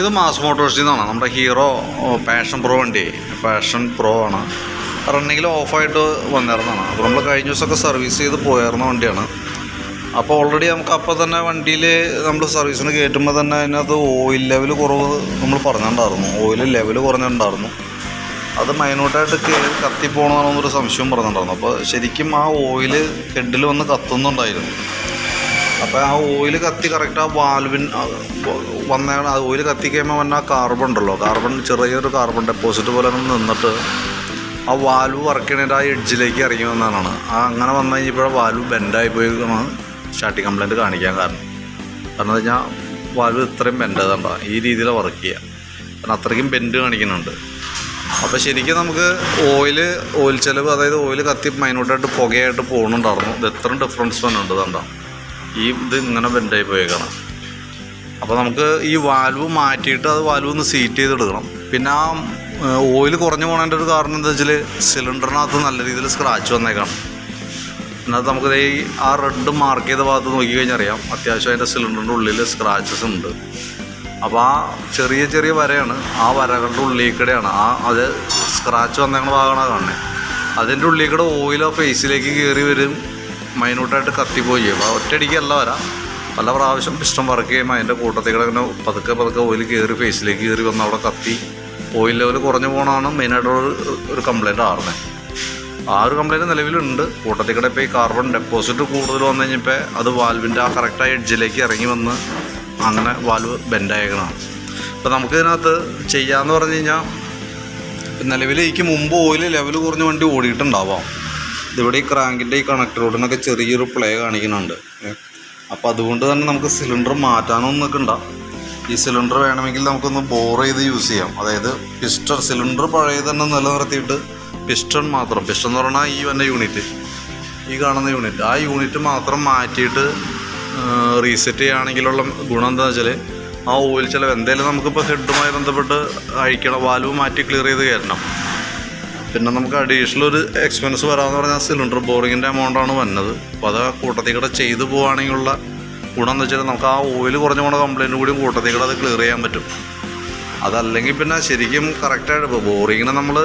ഇത് മാസ് മോട്ടോഴ്സിൽ നിന്നാണ് നമ്മുടെ ഹീറോ പാഷൻ പ്രോ വണ്ടി പാഷൻ പ്രോ ആണ്. റണ്ണിങ്ങിൽ ഓഫായിട്ട് വന്നിരുന്നതാണ്. അപ്പോൾ നമ്മൾ കഴിഞ്ഞ ദിവസമൊക്കെ സർവീസ് ചെയ്ത് പോയിരുന്ന വണ്ടിയാണ്. അപ്പോൾ ഓൾറെഡി നമുക്ക് അപ്പോൾ തന്നെ വണ്ടിയിൽ നമ്മൾ സർവീസിന് കയറ്റുമ്പോൾ തന്നെ അതിനകത്ത് ഓയിൽ ലെവൽ കുറവ് നമ്മൾ പറഞ്ഞിട്ടുണ്ടായിരുന്നു. ഓയിൽ ലെവൽ കുറഞ്ഞിട്ടുണ്ടായിരുന്നു. അത് മൈനൂട്ടായിട്ട് കയറി കത്തിപ്പോകണമെന്നൊരു സംശയം പറഞ്ഞിട്ടുണ്ടായിരുന്നു. അപ്പോൾ ശരിക്കും ആ ഓയിൽ ഹെഡിൽ വന്ന് കത്തുന്നുണ്ടായിരുന്നു. അപ്പോൾ ആ ഓയിൽ കത്തി കറക്റ്റ് ആ വാൽവിൻ വന്ന ആ ഓയിൽ കത്തി കഴിയുമ്പോൾ വന്ന ആ കാർബൺ ഉണ്ടല്ലോ. കാർബൺ ചെറിയൊരു കാർബൺ ഡെപ്പോസിറ്റ് പോലെ നിന്നിട്ട് ആ വാൽവ് വർക്ക് ചെയ്യണേന്റെ ആ എഡ്ജിലേക്ക് ഇറങ്ങി വന്നതാണ്. ആ അങ്ങനെ വന്നു കഴിഞ്ഞപ്പോഴാണ് വാൽവ് ബെൻഡായി പോയി സ്റ്റാർട്ടിങ് കംപ്ലൈന്റ് കാണിക്കാൻ കാരണം. കാരണം കഴിഞ്ഞാൽ വാൽവ് ഇത്രയും ബെൻഡ് കണ്ട ഈ രീതിയിൽ വർക്ക് ചെയ്യുക കാരണം അത്രയ്ക്കും ബെൻഡ് കാണിക്കുന്നുണ്ട്. അപ്പോൾ ശരിക്കും നമുക്ക് ഓയിൽ ഓയിൽ ചിലവ് അതായത് ഓയിൽ കത്തി മൈനോട്ടായിട്ട് പുകയായിട്ട് പോകുന്നുണ്ടായിരുന്നു ഇത് എത്ര ഡിഫറൻസ് വന്നിട്ടുണ്ട് കണ്ട? ഈ ഇത് ഇങ്ങനെ ബെൻഡായി പോയേക്കണം അപ്പോൾ നമുക്ക് ഈ വാൽവ് മാറ്റിയിട്ട് അത് വാൽവ് ഒന്ന് സീറ്റ് ചെയ്തെടുക്കണം. പിന്നെ ആ ഓയിൽ കുറഞ്ഞു പോകണതിന്റെ ഒരു കാരണം എന്താ വെച്ചാൽ സിലിണ്ടറിനകത്ത് നല്ല രീതിയിൽ സ്ക്രാച്ച് വന്നേക്കാണ്. അതിനകത്ത് നമുക്ക് ഈ ആ റെഡ് മാർക്ക് ചെയ്ത ഭാഗത്ത് നോക്കിക്കഴിഞ്ഞാൽ അറിയാം അത്യാവശ്യം അതിന്റെ സിലിണ്ടറിന്റെ ഉള്ളിൽ സ്ക്രാച്ചസ് ഉണ്ട്. അപ്പോൾ ആ ചെറിയ ചെറിയ വരയാണ് ആ വരകളുടെ ഉള്ളിൽ കൂടെയാണ് ആ അത് സ്ക്രാച്ച് വന്നേക്കുന്ന ഭാഗമാണ് കാണുന്നത് അതിന്റെ ഉള്ളിൽ കൂടെ ഓയിൽ ആ ഫേസിലേക്ക് കയറി വരും മൈനൂട്ടായിട്ട് കത്തിപ്പോയി അപ്പോൾ ഒറ്റയടിക്കല്ല വരാം. പല പ്രാവശ്യം പിസ്റ്റം വർക്ക് ചെയ്യുമ്പോൾ അതിന്റെ കൂട്ടത്തിൽ കൂടെ ഇങ്ങനെ പതുക്കെ പതുക്കെ ഓയിൽ കയറി ഫേസിലേക്ക് കയറി വന്ന് അവിടെ കത്തി. ഓയിൽ ലെവൽ കുറഞ്ഞു പോകണമാണ് മെയിനായിട്ടുള്ള ഒരു- കംപ്ലൈന്റ് ആറുന്നത് ആ ഒരു കംപ്ലൈന്റ് നിലവിലുണ്ട്. കൂട്ടത്തിൽ കൂടെ ഇപ്പോൾ ഈ കാർബൺ ഡെപ്പോസിറ്റ് കൂടുതൽ വന്നു കഴിഞ്ഞപ്പോൾ അത് വാൽവിന്റെ ആ കറക്റ്റായ എഡ്ജിലേക്ക് ഇറങ്ങി വന്ന് അങ്ങനെ വാൽവ് ബെൻഡായേക്കണം അപ്പോൾ നമുക്കിതിനകത്ത് ചെയ്യാമെന്ന് പറഞ്ഞു കഴിഞ്ഞാൽ നിലവിലേക്ക് മുമ്പ് ഓയിൽ ലെവൽ കുറഞ്ഞ വണ്ടി ഓടിയിട്ടുണ്ടാവാം. ഇതിവിടെ ഈ ക്രാങ്കിന്റെ ഈ കണക്ടറോടിനൊക്കെ ചെറിയൊരു പ്ലേ കാണിക്കുന്നുണ്ട്. അപ്പോൾ അതുകൊണ്ട് തന്നെ നമുക്ക് സിലിണ്ടർ മാറ്റാനൊന്നും നിൽക്കണ്ട ഈ സിലിണ്ടർ വേണമെങ്കിൽ നമുക്കൊന്ന് ബോർ ചെയ്ത് യൂസ് ചെയ്യാം. അതായത് പിസ്റ്റൺ സിലിണ്ടർ പഴയ തന്നെ നിലനിർത്തിയിട്ട് പിസ്റ്റൺ മാത്രം. പിസ്റ്റൺ എന്ന് പറഞ്ഞാൽ ഈ വന്ന യൂണിറ്റ് ഈ കാണുന്ന യൂണിറ്റ് ആ യൂണിറ്റ് മാത്രം മാറ്റിയിട്ട് റീസെറ്റ് ചെയ്യുകയാണെങ്കിലുള്ള ഗുണം എന്താണെന്ന് വെച്ചാൽ ആ ഓയിൽ ചിലവ്. എന്തായാലും നമുക്കിപ്പോൾ ഹെഡുമായി ബന്ധപ്പെട്ട് അഴിക്കണം വാൽവ് മാറ്റി ക്ലിയർ ചെയ്ത് കയറ്റണം. പിന്നെ നമുക്ക് അഡീഷണൽ ഒരു എക്സ്പെൻസ് വരാമെന്ന് പറഞ്ഞാൽ സിലിണ്ടർ ബോറിങ്ങിന്റെ എമൗണ്ടാണ് വന്നത്. അപ്പോൾ അത് കൂട്ടത്തിൽ കൂടെ ചെയ്തു പോവുകയാണെങ്കിലുള്ള ഗുണം എന്ന് വെച്ചാൽ നമുക്ക് ആ ഓയിൽ കുറഞ്ഞു പോണ കംപ്ലൈന്റ് കൂടി കൂട്ടത്തിൽ കൂടെ അത് ക്ലിയർ ചെയ്യാൻ പറ്റും. അതല്ലെങ്കിൽ പിന്നെ ശരിക്കും കറക്റ്റായിട്ട് ഇപ്പോൾ ബോറിങ്ങിന് നമ്മൾ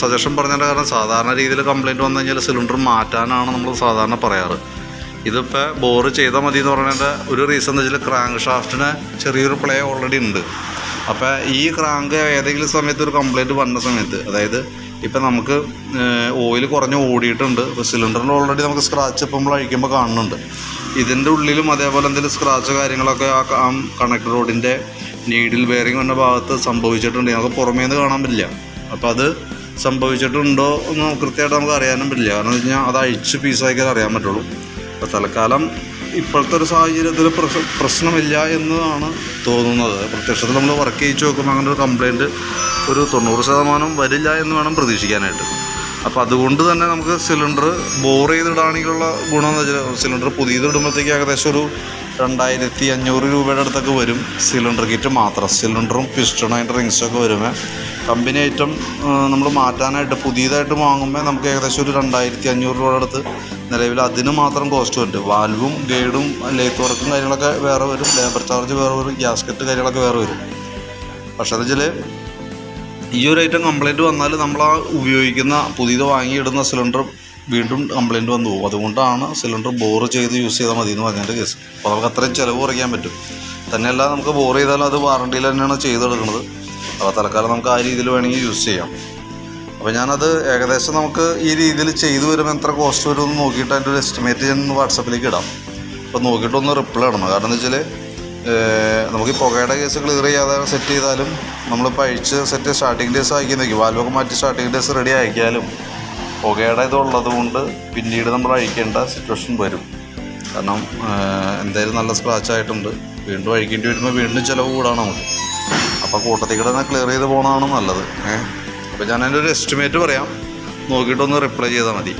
സജഷൻ പറഞ്ഞതിന്റെ കാരണം സാധാരണ രീതിയിൽ കംപ്ലൈന്റ് വന്നു കഴിഞ്ഞാൽ സിലിണ്ടർ മാറ്റാനാണ് നമ്മൾ സാധാരണ പറയാറ്. ഇതിപ്പോൾ ബോർ ചെയ്താൽ മതി എന്ന് പറയുന്നതിന്റെ ഒരു റീസൺ എന്ന് വെച്ചാൽ ക്രാങ്ക് ഷാഫ്റ്റിന് ചെറിയൊരു പ്ലേ ഓൾറെഡി ഉണ്ട്. അപ്പോൾ ഈ ക്രാങ്ക് ഏതെങ്കിലും സമയത്ത് ഒരു കംപ്ലൈന്റ് വന്ന സമയത്ത് അതായത് ഇപ്പം നമുക്ക് ഓയിൽ കുറഞ്ഞ് ഓടിയിട്ടുണ്ട്. ഇപ്പോൾ സിലിണ്ടറിൽ ഓൾറെഡി നമുക്ക് സ്ക്രാച്ച് ഇപ്പം നമ്മൾ അഴിക്കുമ്പോൾ കാണുന്നുണ്ട്. ഇതിന്റെ ഉള്ളിലും അതേപോലെ എന്തെങ്കിലും സ്ക്രാച്ച് കാര്യങ്ങളൊക്കെ ആ കണക്ട് റോഡിന്റെ നീഡിൽ ബെയറിംഗ് എന്ന ഭാഗത്ത് സംഭവിച്ചിട്ടുണ്ട്. നമുക്ക് പുറമേ നിന്ന് കാണാൻ പറ്റില്ല. അപ്പോൾ അത് സംഭവിച്ചിട്ടുണ്ടോ എന്ന് കൃത്യമായിട്ട് നമുക്ക് അറിയാനും പറ്റില്ല. കാരണം എന്ന് വെച്ച് കഴിഞ്ഞാൽ അത് അഴിച്ച് പീസാക്കിയാലേ അറിയാൻ പറ്റുള്ളൂ. അപ്പോൾ തൽക്കാലം ഇപ്പോഴത്തെ ഒരു സാഹചര്യത്തിൽ പ്രശ്ന പ്രശ്നമില്ല എന്നതാണ് തോന്നുന്നത്. പ്രത്യക്ഷത്തിൽ നമ്മൾ വർക്ക് ചെയ്യിച്ച് നോക്കുമ്പോൾ അങ്ങനെ ഒരു കംപ്ലയിന്റ് ഒരു തൊണ്ണൂറ് ശതമാനം വരില്ല എന്ന് വേണം പ്രതീക്ഷിക്കാനായിട്ട്. അപ്പോൾ അതുകൊണ്ട് തന്നെ നമുക്ക് സിലിണ്ടർ ബോർ ചെയ്തിടാണെങ്കിലുള്ള ഗുണം എന്ന് വെച്ചാൽ സിലിണ്ടർ പുതിയത് ഇടുമ്പോഴത്തേക്ക് ഏകദേശം ഒരു രണ്ടായിരത്തി അഞ്ഞൂറ് രൂപയുടെ അടുത്തൊക്കെ വരും സിലിണ്ടർ കിറ്റ് മാത്രം. സിലിണ്ടറും പിസ്റ്റണും അതിന്റെ റിങ്സൊക്കെ വരുമ്പോൾ കമ്പനി ഐറ്റം നമ്മൾ മാറ്റാനായിട്ട് പുതിയതായിട്ട് വാങ്ങുമ്പോൾ നമുക്ക് ഏകദേശം ഒരു രണ്ടായിരത്തി അഞ്ഞൂറ് രൂപയുടെ അടുത്ത് നിലവിൽ അതിന് മാത്രം കോസ്റ്റ് വരും വാൽവും ഗൈഡും ലേത്ത് വർക്കും കാര്യങ്ങളൊക്കെ വേറെ വരും. ലേബർ ചാർജ് വേറെ വരും. ഗ്യാസ്കറ്റ് കാര്യങ്ങളൊക്കെ വേറെ വരും. പക്ഷേ എന്ന് വെച്ചാൽ ഈ ഒരു ഐറ്റം കംപ്ലൈന്റ് വന്നാൽ നമ്മൾ ആ ഉപയോഗിക്കുന്ന പുതിയത് വാങ്ങിയിടുന്ന സിലിണ്ടർ വീണ്ടും കംപ്ലൈന്റ് വന്നു പോകും. അതുകൊണ്ടാണ് സിലിണ്ടർ ബോർ ചെയ്ത് യൂസ് ചെയ്താൽ മതി എന്ന് പറഞ്ഞതിന്റെ കേസ് അപ്പോൾ നമുക്ക് അത്രയും ചിലവ് കുറയ്ക്കാൻ പറ്റും. തന്നെയല്ല നമുക്ക് ബോർ ചെയ്താലും അത് വാറണ്ടിയിൽ തന്നെയാണ് ചെയ്തെടുക്കുന്നത്. അപ്പോൾ തൽക്കാലം നമുക്ക് ആ രീതിയിൽ വേണമെങ്കിൽ യൂസ് ചെയ്യാം. അപ്പോൾ ഞാനത് ഏകദേശം നമുക്ക് ഈ രീതിയിൽ ചെയ്തു വരുമ്പോൾ എത്ര കോസ്റ്റ് വരുമെന്ന് നോക്കിയിട്ട് അതിന്റെ ഒരു എസ്റ്റിമേറ്റ് ഞാൻ വാട്സപ്പിലേക്ക് ഇടാം. അപ്പോൾ നോക്കിയിട്ടൊന്ന് റിപ്ലൈ ഇടണം. കാരണം എന്ന് വെച്ചാൽ നമുക്ക് ഈ പുകയുടെ കേസ് ക്ലിയർ ചെയ്യാതെ സെറ്റ് ചെയ്താലും നമ്മളിപ്പോൾ അഴിച്ച് സെറ്റ് സ്റ്റാർട്ടിങ് ഡേയ്സ് അയക്കുന്നേക്കും വാൽവൊക്കെ മാറ്റി സ്റ്റാർട്ടിങ് ഡേയ്സ് റെഡി അയക്കാലും പുകയുടെ ഇതുള്ളത് കൊണ്ട് പിന്നീട് നമ്മൾ അഴിക്കേണ്ട സിറ്റുവേഷൻ വരും. കാരണം എന്തായാലും നല്ല സ്ക്രാച്ച് ആയിട്ടുണ്ട്. വീണ്ടും അഴിക്കേണ്ടി വരുമ്പോൾ വീണ്ടും ചിലവ് കൂടാണ് നമുക്ക്. അപ്പോൾ കൂട്ടത്തിൽ കൂടെ ക്ലിയർ ചെയ്ത് പോകണമാണ് നല്ലത്. ഏഹ് അപ്പോൾ ഞാൻ അതിന്റെ ഒരു എസ്റ്റിമേറ്റ് പറയാം. നോക്കിയിട്ടൊന്ന് റിപ്ലൈ ചെയ്താൽ മതി.